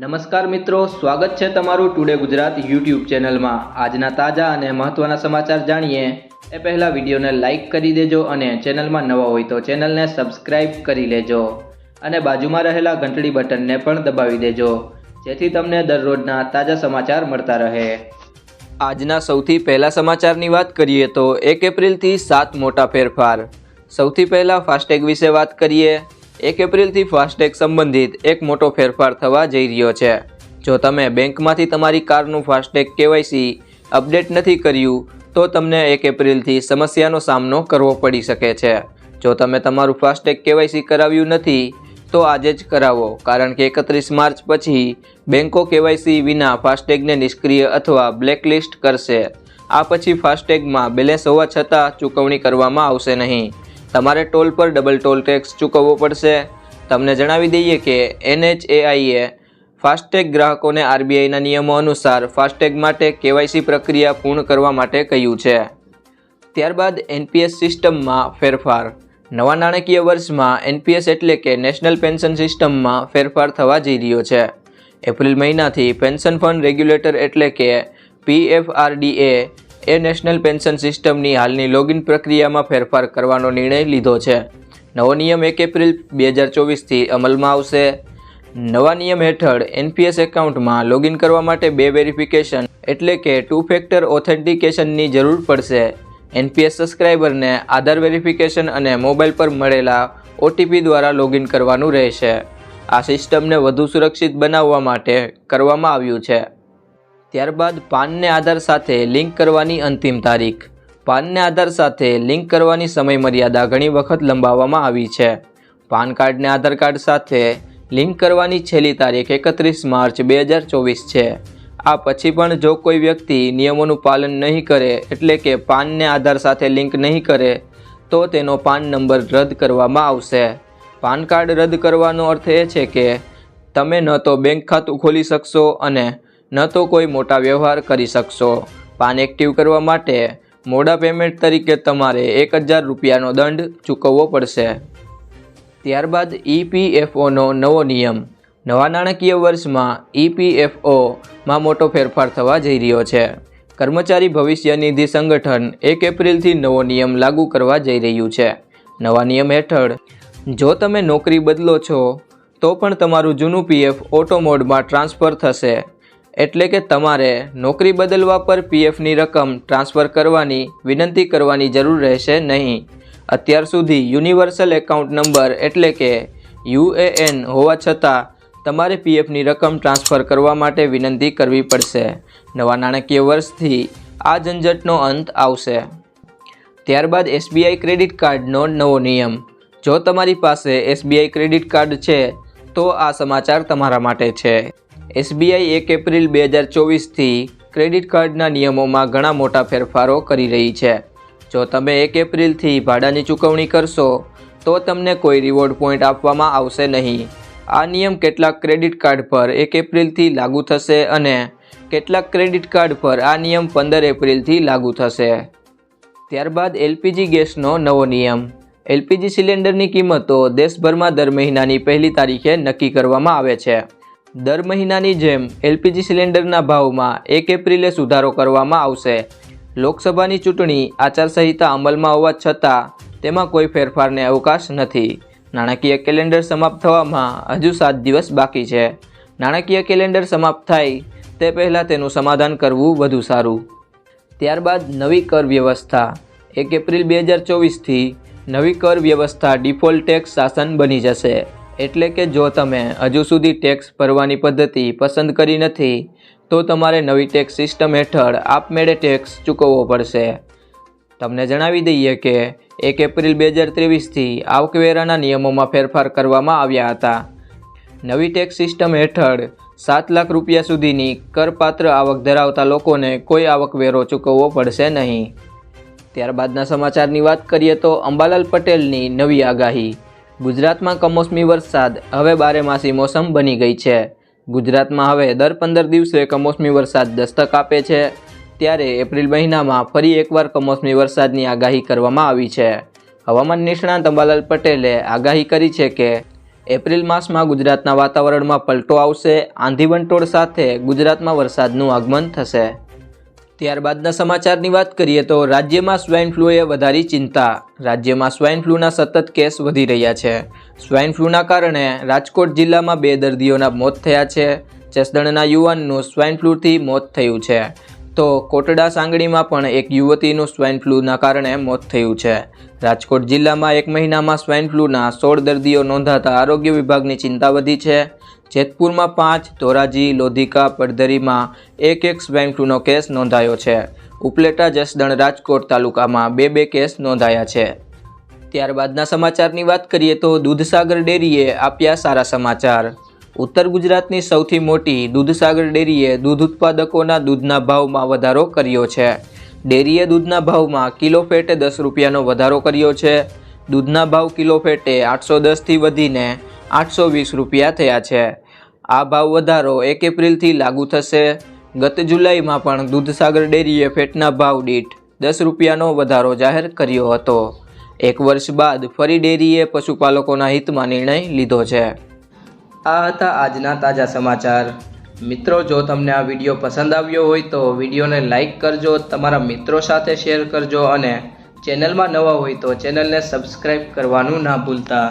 નમસ્કાર મિત્રો, સ્વાગત છે તમારું ટુડે ગુજરાત યુટ્યુબ ચેનલમાં. આજના તાજા અને મહત્વના સમાચાર જાણીએ. એ પહેલાં વિડીયોને લાઇક કરી દેજો અને ચેનલમાં નવા હોય તો ચેનલને સબસ્ક્રાઇબ કરી લેજો. અને બાજુમાં રહેલા ઘંટડી બટનને પણ દબાવી દેજો. જેથી તમને દરરોજના તાજા સમાચાર મળતા રહે. આજના સૌથી પહેલા સમાચારની વાત કરીએ તો એક એપ્રિલથી સાત મોટા ફેરફાર. સૌથી પહેલાં ફાસ્ટેગ વિશે વાત કરીએ. એક એપ્રિલથી ફાસ્ટેગ સંબંધિત એક મોટો ફેરફાર થવા જઈ રહ્યો છે. જો તમે બેંકમાંથી તમારી કારનું ફાસ્ટેગ કેવાયસી અપડેટ નથી કર્યું, તો તમને એક એપ્રિલથી સમસ્યાનો સામનો કરવો પડી શકે છે. જો તમે તમારું ફાસ્ટેગ કેવાયસી કરાવ્યું નથી, તો આજે જ કરાવો, કારણ કે એકત્રીસ માર્ચ પછી બેંકો કેવાયસી વિના ફાસ્ટેગને નિષ્ક્રિય અથવા બ્લેકલિસ્ટ કરશે. આ પછી ફાસ્ટેગમાં બેલેન્સ હોવા છતાં ચૂકવણી કરવામાં આવશે નહીં. તમારે ટોલ પર ડબલ ટોલ ટેક્સ ચૂકવવો પડશે. તમને જણાવી દઈએ કે એનએચએઆઈએ ફાસ્ટેગ ગ્રાહકોને આરબીઆઈના નિયમો અનુસાર ફાસ્ટેગ માટે કેવાયસી પ્રક્રિયા પૂર્ણ કરવા માટે કહ્યું છે. ત્યારબાદ એનપીએસ સિસ્ટમમાં ફેરફાર. નવા નાણાકીય વર્ષમાં એનપીએસ એટલે કે નેશનલ પેન્શન સિસ્ટમમાં ફેરફાર થવા જઈ રહ્યો છે. એપ્રિલ મહિનાથી પેન્શન ફંડ રેગ્યુલેટર એટલે કે પીએફઆરડીએ એ નેશનલ પેન્શન સિસ્ટમની હાલની લોગિન પ્રક્રિયામાં ફેરફાર કરવાનો નિર્ણય લીધો છે. નવો નિયમ એક એપ્રિલ બે હજાર ચોવીસથી અમલમાં આવશે. નવા નિયમ હેઠળ એનપીએસ એકાઉન્ટમાં લોગિન કરવા માટે બે વેરિફિકેશન એટલે કે ટુ ફેક્ટર ઓથેન્ટિકેશનની જરૂર પડશે. એનપીએસ સબસ્ક્રાઇબરને આધાર વેરિફિકેશન અને મોબાઈલ પર મળેલા ઓટીપી દ્વારા લોગિન કરવાનું રહેશે. આ સિસ્ટમને વધુ સુરક્ષિત બનાવવા માટે કરવામાં આવ્યું છે. ત્યારબાદ પાનને આધાર સાથે લિંક કરવાની અંતિમ તારીખ. પાનને આધાર સાથે લિંક કરવાની સમયમર્યાદા ઘણી વખત લંબાવવામાં આવી છે. પાન કાર્ડને આધાર કાર્ડ સાથે લિંક કરવાની છેલ્લી તારીખ એકત્રીસ માર્ચ બે હજાર ચોવીસ છે. આ પછી પણ જો કોઈ વ્યક્તિ નિયમોનું પાલન નહીં કરે એટલે કે પાનને આધાર સાથે લિંક નહીં કરે, તો તેનો પાન નંબર રદ કરવામાં આવશે. પાન કાર્ડ રદ કરવાનો અર્થ એ છે કે તમે ન તો બેંક ખાતું ખોલી શકશો અને ન તો કોઈ મોટા વ્યવહાર કરી શકશો. પાન એક્ટિવ કરવા માટે મોડા પેમેન્ટ તરીકે તમારે એક હજાર રૂપિયાનો દંડ ચૂકવવો પડશે. ત્યારબાદ ઈપીએફઓનો નવો નિયમ. નવા નાણાકીય વર્ષમાં ઈપીએફઓમાં મોટો ફેરફાર થવા જઈ રહ્યો છે. કર્મચારી ભવિષ્ય નિધિ સંગઠન એક એપ્રિલથી નવો નિયમ લાગુ કરવા જઈ રહ્યું છે. નવા નિયમ હેઠળ, જો તમે નોકરી બદલો છો, તો પણ તમારું જૂનું પીએફ ઓટો મોડમાં ટ્રાન્સફર થશે. એટલે કે તમારે નોકરી બદલવા પર પીએફની રકમ ટ્રાન્સફર કરવાની વિનંતી કરવાની જરૂર રહેશે નહીં. અત્યાર સુધી યુનિવર્સલ એકાઉન્ટ નંબર એટલે કે યુએએન હોવા છતાં તમારે પીએફની રકમ ટ્રાન્સફર કરવા માટે વિનંતી કરવી પડશે. નવા નાણાકીય વર્ષથી આ ઝંઝટનો અંત આવશે. ત્યારબાદ એસબીઆઈ ક્રેડિટ કાર્ડનો નવો નિયમ. જો તમારી પાસે એસબીઆઈ ક્રેડિટ કાર્ડ છે, તો આ સમાચાર તમારા માટે છે. એસબીઆઈ એક એપ્રિલ બે હજાર ચોવીસથી ક્રેડિટ કાર્ડના નિયમોમાં ઘણા મોટા ફેરફારો કરી રહી છે. જો તમે એક એપ્રિલથી ભાડાની ચૂકવણી કરશો, તો તમને કોઈ રિવોર્ડ પોઈન્ટ આપવામાં આવશે નહીં. આ નિયમ કેટલાક ક્રેડિટ કાર્ડ પર એક એપ્રિલથી લાગુ થશે અને કેટલાક ક્રેડિટ કાર્ડ પર આ નિયમ પંદર એપ્રિલથી લાગુ થશે. ત્યારબાદ એલપીજી ગેસનો નવો નિયમ. એલપીજી સિલિન્ડરની કિંમતો દેશભરમાં દર મહિનાની પહેલી તારીખે નક્કી કરવામાં આવે છે. દર મહિનાની જેમ એલપીજી સિલિન્ડરના ભાવમાં એક એપ્રિલે સુધારો કરવામાં આવશે. લોકસભાની ચૂંટણી આચારસંહિતા અમલમાં હોવા છતાં તેમાં કોઈ ફેરફારને અવકાશ નથી. નાણાકીય કેલેન્ડર સમાપ્ત થવામાં હજુ સાત દિવસ બાકી છે. નાણાકીય કેલેન્ડર સમાપ્ત થાય તે પહેલાં તેનું સમાધાન કરવું વધુ સારું. ત્યારબાદ નવી કર વ્યવસ્થા. એક એપ્રિલ બે હજાર ચોવીસથી નવી કર વ્યવસ્થા ડિફોલ્ટ ટેક્સ શાસન બની જશે. એટલે કે જો તમે હજુ સુધી ટેક્સ ભરવાની પદ્ધતિ પસંદ કરી નથી, તો તમારે નવી ટેક્સ સિસ્ટમ હેઠળ આપમેળે ટેક્સ ચૂકવવો પડશે. તમને જણાવી દઈએ કે એક એપ્રિલ બે હજાર ત્રેવીસથી આવકવેરાના નિયમોમાં ફેરફાર કરવામાં આવ્યા હતા. નવી ટેક્સ સિસ્ટમ હેઠળ સાત લાખ રૂપિયા સુધીની કરપાત્ર આવક ધરાવતા લોકોને કોઈ આવકવેરો ચૂકવવો પડશે નહીં. ત્યારબાદના સમાચારની વાત કરીએ તો અંબાલાલ પટેલની નવી આગાહી. ગુજરાતમાં કમોસમી વરસાદ, હવે બારેમાસી મોસમ બની ગઈ છે. ગુજરાતમાં હવે દર પંદર દિવસે કમોસમી વરસાદ દસ્તક આપે છે. ત્યારે એપ્રિલ મહિનામાં ફરી એકવાર કમોસમી વરસાદની આગાહી કરવામાં આવી છે. હવામાન નિષ્ણાંત અંબાલાલ પટેલે આગાહી કરી છે કે, એપ્રિલ માસમાં ગુજરાતના વાતાવરણમાં પલટો આવશે આંધીવંટોળ સાથે ગુજરાતમાં વરસાદનું આગમન થશે. ત્યારબાદના સમાચારની વાત કરીએ તો રાજ્યમાં સ્વાઇન ફ્લૂએ વધારી ચિંતા. રાજ્યમાં સ્વાઇન ફ્લૂના સતત કેસ વધી રહ્યા છે. સ્વાઇન ફ્લૂના કારણે રાજકોટ જિલ્લામાં બે દર્દીઓના મોત થયા છે. જસદણના યુવાનનું સ્વાઇન ફ્લૂથી મોત થયું છે. તો કોટડા સાંગડીમાં પણ એક યુવતીનું સ્વાઇન ફ્લૂના કારણે મોત થયું છે. રાજકોટ જિલ્લામાં એક મહિનામાં સ્વાઇન ફ્લૂના સોળ દર્દીઓ નોંધાતા આરોગ્ય વિભાગની ચિંતા વધી છે. જેતપુરમાં પાંચ, ધોરાજી, લોધિકા, પડધરીમાં એક એક સ્વાઇન ફ્લૂનો કેસ નોંધાયો છે. ઉપલેટા જસદણ રાજકોટ તાલુકામાં બે બે કેસ નોંધાયા છે. ત્યારબાદના સમાચારની વાત કરીએ તો દૂધસાગર ડેરીએ આપ્યા સારા સમાચાર. ઉત્તર ગુજરાતની સૌથી મોટી દૂધસાગર ડેરીએ દૂધ ઉત્પાદકોના દૂધના ભાવમાં વધારો કર્યો છે. ડેરીએ દૂધના ભાવમાં કિલો ફેટે દસ રૂપિયાનો વધારો કર્યો છે. દૂધના ભાવ કિલો ફેટે આઠસો દસથી વધીને આઠસો વીસ રૂપિયા થયા છે. આ ભાવ વધારો એક એપ્રિલથી લાગુ થશે. ગત જુલાઈમાં પણ દૂધસાગર ડેરીએ ફેટના ભાવ દીઠ દસ રૂપિયાનો વધારો જાહેર કર્યો હતો. એક વર્ષ બાદ ફરી ડેરીએ પશુપાલકોના હિતમાં નિર્ણય લીધો છે. આ હતા આજના તાજા સમાચાર. મિત્રો, જો તમને આ વીડિયો પસંદ આવ્યો હોય તો વિડીયોને લાઇક કરજો, તમારા મિત્રો સાથે શેર કરજો અને ચેનલમાં નવા હોય તો ચેનલને સબસ્ક્રાઈબ કરવાનું ના ભૂલતા.